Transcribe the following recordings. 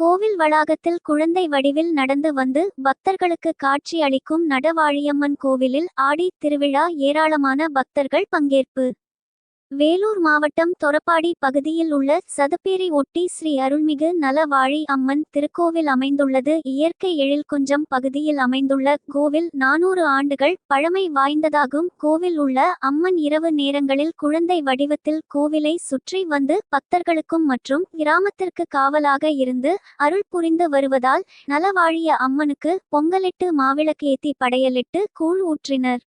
கோவில் வளாகத்தில் குழந்தை வடிவில் நடந்து வந்து பக்தர்களுக்கு காட்சி அளிக்கும் நடவாழியம்மன் கோவிலில் ஆடி திருவிழா ஏராளமான பக்தர்கள் பங்கேற்பு. வேலூர் மாவட்டம் தொரப்பாடி பகுதியில் உள்ள சதுப்பேரி ஒட்டி ஸ்ரீ அருள்மிகு நலவாழி அம்மன் திருக்கோவில் அமைந்துள்ளது. இயற்கை எழில்குஞ்சம் பகுதியில் அமைந்துள்ள கோவில் நானூறு ஆண்டுகள் பழமை வாய்ந்ததாகும். கோவில் உள்ள அம்மன் இரவு நேரங்களில் குழந்தை வடிவத்தில் கோவிலை சுற்றி வந்து பக்தர்களுக்கும் மற்றும் கிராமத்திற்கு காவலாக இருந்து அருள் புரிந்து வருவதால் நலவாழிய அம்மனுக்கு பொங்கலிட்டு மாவிளக்கேத்தி படையலிட்டு கூழ் ஊற்றினர்.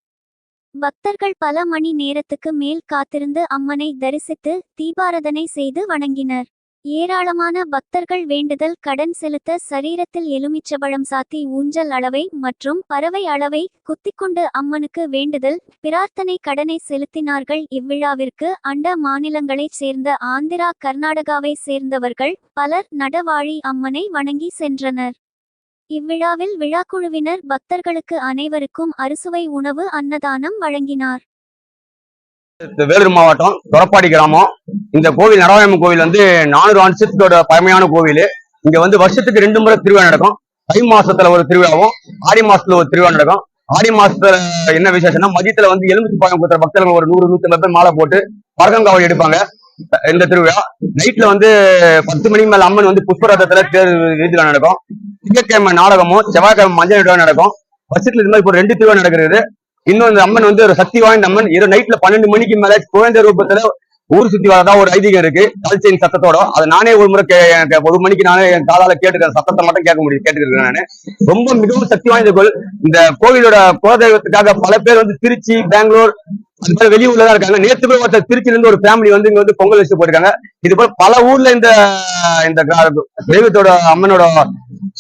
பக்தர்கள் பல மணி நேரத்துக்கு மேல் காத்திருந்து அம்மனை தரிசித்து தீபாரதனை செய்து வணங்கினர். ஏராளமான பக்தர்கள் வேண்டுதல் கடன் செலுத்த சரீரத்தில் எலுமிச்சபழம் சாத்தி ஊஞ்சல் அளவை மற்றும் பறவை அளவை குத்திக்கொண்டு அம்மனுக்கு வேண்டுதல் பிரார்த்தனை கடனை செலுத்தினார்கள். இவ்விழாவிற்கு அண்ட மாநிலங்களைச் சேர்ந்த ஆந்திரா கர்நாடகாவை சேர்ந்தவர்கள் பலர் நடவாழி அம்மனை வணங்கி சென்றனர். இவ்விழாவில் விழாக்குழுவினர் பக்தர்களுக்கு அனைவருக்கும் அறுசுவை உணவு அன்னதானம் வழங்கினார். வேலூர் மாவட்டம் தொரப்பாடி கிராமம். இந்த கோவில் நடவாயம்மன் கோவில் வந்து நானூறு வருஷத்தோட பழமையான கோவில். இங்க வந்து வருஷத்துக்கு ரெண்டு முறை திருவிழா நடக்கும். தை மாசத்துல ஒரு திருவிழாவும் ஆடி மாசத்துல ஒரு திருவிழா நடக்கும். ஆடி மாசத்துல என்ன விசேஷம்னா மதியத்துல வந்து எலுமிச்சு பழம் கொடுத்த பக்தர்கள் ஒரு நூறு நூத்தி ஐம்பது பேர் மாலை போட்டு பரகங்காவடி எடுப்பாங்க. இந்த திருவிழா. நைட்ல வந்து பத்து மணிக்கு மேல அம்மன் வந்து புஷ்பரதத்துல தேர் வீதியில நடக்கும். திங்கட்கிழமை நாடகமும் செவ்வாய்க்கிழமை மஞ்சள் விழா நடக்கும். வருஷத்துல இது மாதிரி இப்போ ரெண்டு திருவிழா நடக்கிறது. இன்னும் இந்த அம்மன் வந்து ஒரு சக்தி வாய்ந்த அம்மன். இரவு நைட்ல பன்னெண்டு மணிக்கு மேல குழந்தை ரூபத்துல ஊர் சுத்தி வரதா ஒரு ஐதீகம் இருக்கு. கல்ச்சைன் சத்தத்தோட. அதை நானே ஒரு முறை எனக்கு ஒரு மணிக்கு நானே என் காதால கேட்டுக்கிறேன் சத்தத்தை மட்டும் கேட்க முடியும் கேட்டுக்கிறேன் நானு. ரொம்ப மிகவும் சக்தி வாய்ந்த கோவில் இந்த கோவிலோட குலதெய்வத்துக்காக பல பேர் வந்து திருச்சி பெங்களூர் வெளியூர்ல தான் இருக்காங்க. நேத்து போய் ஒருத்தர் திருச்சில இருந்து ஒரு ஃபேமிலி வந்து இங்க வந்து பொங்கல் வச்சு போயிருக்காங்க இது போல பல ஊர்ல இந்த இந்த தெய்வத்தோட அம்மனோட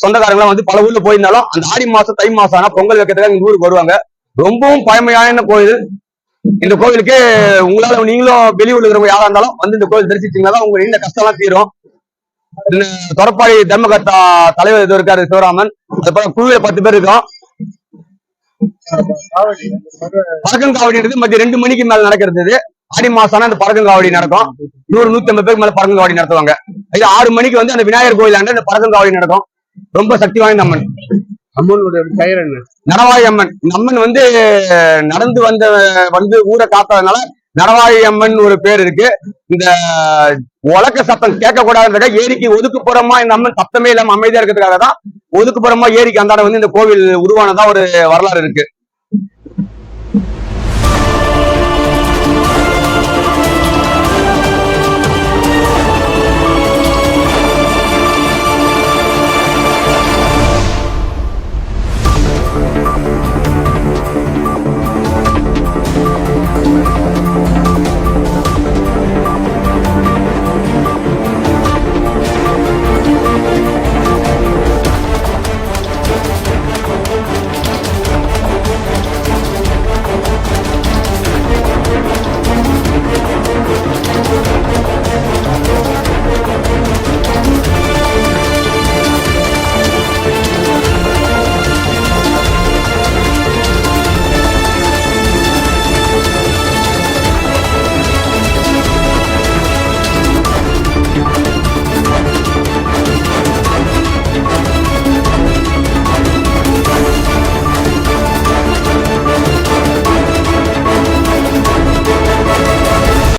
சொந்தக்காரங்க வந்து பல ஊர்ல போயிருந்தாலும் அந்த ஆடி மாசம் தை மாசம் ஆனா பொங்கல் வைக்கிறதுக்காக இந்த ஊருக்கு வருவாங்க. ரொம்பவும் பழமையான கோயில். இந்த கோவிலுக்கு உங்களால நீங்களும் வெளியூர்ல இருக்கிறவங்க யாரா இருந்தாலும் வந்து இந்த கோவில் தரிசிச்சீங்கன்னா உங்க உங்க இந்த எல்லாம் தீரும். தொடப்பாடி தொரப்பாடி தர்மகர்த்தா தலைவர் இது இருக்காரு சிவராமன். அதுக்கப்புறம் குழுவில பத்து பேர் இருக்கோம். பறக்கங்காவடின்றது மதியம் ரெண்டு மணிக்கு மேல நடக்கிறது. ஆடி மாசம் அந்த பறக்கங்காவடி நடக்கும். நூறு நூத்தி ஐம்பது பேருக்கு மேல பறக்கங்காவடி நடத்துவாங்க. இது ஆறு மணிக்கு வந்து அந்த விநாயகர் கோயில் அந்த பறக்கங்காவடி நடக்கும். ரொம்ப சக்தி வாய்ந்த அம்மன். அம்மனுடைய பெயர் என்ன? நடவாய் அம்மன். அம்மன் வந்து நடந்து வந்த வந்து ஊரை காத்ததுனால நடவாய் அம்மன் ஒரு பேர் இருக்கு. இந்த உலக்க சத்தம் கேட்க கூடாதுன்றத ஏரிக்கு ஒதுக்குப்புறமா இந்த அம்மன் சத்தமே இல்லாம அமைதியா இருக்கிறதுக்காக தான் ஒதுக்குப்புறமா ஏரிக்கு அந்தாண்ட வந்து இந்த கோவில் உருவானதா ஒரு வரலாறு இருக்கு.